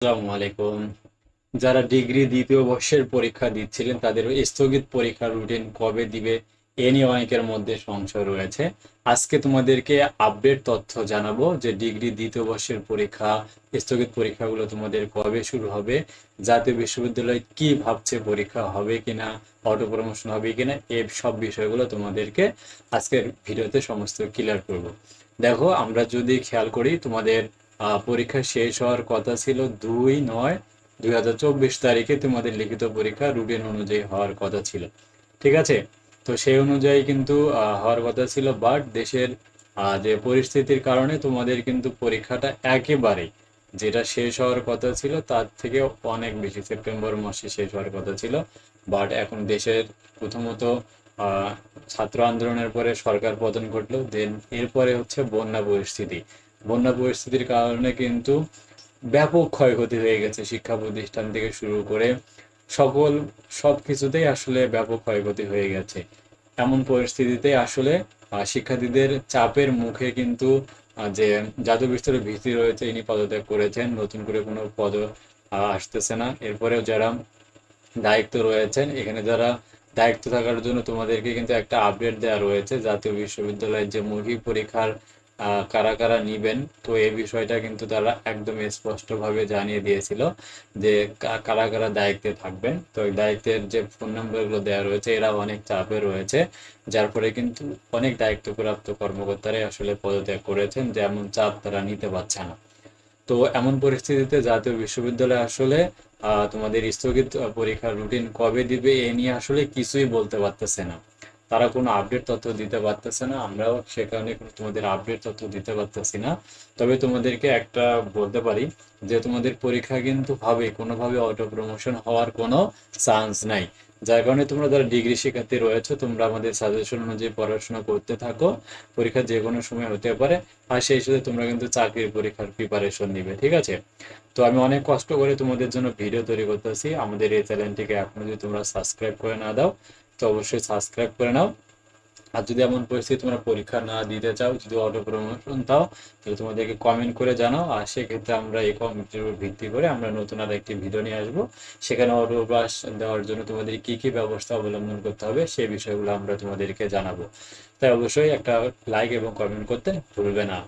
আসসালামু যারা ডিগ্রি দ্বিতীয় বর্ষের পরীক্ষা দিচ্ছিলেন তাদের স্থগিত পরীক্ষার রুটিন কবে দিবে এ নিয়ে অনেকের মধ্যে সংশয় রয়েছে। আজকে তোমাদেরকে আপডেট তথ্য জানাব যে ডিগ্রি দ্বিতীয় বর্ষের পরীক্ষা, স্থগিত পরীক্ষাগুলো তোমাদের কবে শুরু হবে, জাতীয় বিশ্ববিদ্যালয় কি ভাবছে পরীক্ষা হবে কিনা অটো প্রমোশন হবে কিনা এই সব বিষয়গুলো তোমাদেরকে আজকের ভিডিওতে সমস্ত ক্লিয়ার করব। দেখো, আমরা যদি খেয়াল করি তোমাদের পরীক্ষা শেষ হওয়ার কথা ছিল দুই নয় দুই হাজার চব্বিশ তারিখে তোমাদের লিখিত পরীক্ষা রুটিন অনুযায়ী হওয়ার কথা ছিল। ঠিক আছে? তো সেই অনুযায়ী কিন্তু হওয়ার কথা ছিল বাট দেশের যে পরিস্থিতির কারণে তোমাদের কিন্তু পরীক্ষাটা একেবারেই যেটা শেষ হওয়ার কথা ছিল, তার থেকে অনেক বেশি। সেপ্টেম্বর মাসে শেষ হওয়ার কথা ছিল বাট এখন দেশের প্রথমত ছাত্র আন্দোলনের পরে সরকার পতন ঘটলো দেন এরপরে হচ্ছে বন্যা পরিস্থিতি। বন্যা পরিস্থিতির কারণে কিন্তু ব্যাপক ক্ষয়ক্ষতি হয়ে গেছে শিক্ষা প্রতিষ্ঠান থেকে শুরু করে সকল, সব কিছুতেই আসলে ব্যাপক ক্ষয়ক্ষতি হয়ে গেছে। এমন পরিস্থিতিতে আসলে শিক্ষার্থীদের চাপের মুখে কিন্তু যে জাতীয় বিস্তারের ভীতি রয়েছে, ইনি পদত্যাগ করেছেন, নতুন করে কোনো পদ আসতেছে না। এরপরেও যারা দায়িত্ব রয়েছেন, এখানে যারা দায়িত্ব থাকার জন্য তোমাদেরকে কিন্তু একটা আপডেট দেওয়া রয়েছে। জাতীয় বিশ্ববিদ্যালয়ের যে মৌখিক পরীক্ষার কারা কারা নিবেন? তো এই বিষয়টা কিন্তু তারা একদম স্পষ্টভাবে জানিয়ে দিয়েছিল যে কারা কারা দায়িত্বে থাকবেন। তো দায়িত্বের যে ফোন নাম্বারগুলো দেওয়া রয়েছে, এরা অনেক চাপে রয়েছে, যার ফলে কিন্তু অনেক দায়িত্বপ্রাপ্ত কর্মকর্তারাই আসলে পদত্যাগ করেছেন যেমন চাপ তারা নিতে পারছে না। তো এমন পরিস্থিতিতে জাতীয় বিশ্ববিদ্যালয় আসলে তোমাদের স্থগিত পরীক্ষার রুটিন কবে দিবে, এ নিয়ে আসলে কিছুই বলতে পারতেছে না। তারা কোনো আপডেট তথ্য দিতে পারতেছে না, আমরাও সেখানে তোমাদের আপডেট তথ্য দিতে পারতেছি না। তবে তোমাদেরকে একটা বলতে পারি যে তোমাদের পরীক্ষা কিন্তু হবে কোনোভাবে অটো প্রমোশন হওয়ার কোনো চান্স নাই। যার কারণে তোমরা যারা ডিগ্রি শিক্ষার্থী রয়েছে, তোমরা আমাদের সাজেশন অনুযায়ী পড়াশোনা করতে থাকো। পরীক্ষা যে কোনো সময় হতে পারে, আর সেই সাথে তোমরা কিন্তু চাকরির পরীক্ষার প্রিপারেশন নিবে, ঠিক আছে? তো আমি অনেক কষ্ট করে তোমাদের জন্য ভিডিও তৈরি করতেছি। আমাদের এই চ্যানেলটিকে এখনও যদি তোমরা সাবস্ক্রাইব করে না দাও তো অবশ্যই সাবস্ক্রাইব করে নাও। আর যদি এমন পরিস্থিতি তোমরা পরীক্ষা না দিতে চাও, যদি অটো প্রমোশন দাও, তাহলে তোমাদেরকে কমেন্ট করে জানাও। আর সেক্ষেত্রে আমরা এই কমেন্টের উপর ভিত্তি করে আমরা নতুন আর একটি ভিডিও নিয়ে আসব। সেখানে অটো পাস দেওয়ার জন্য তোমাদের কি কি ব্যবস্থা অবলম্বন করতে হবে সেই বিষয়গুলো আমরা তোমাদেরকে জানাব। তাই অবশ্যই একটা লাইক এবং কমেন্ট করতে ভুলবে না।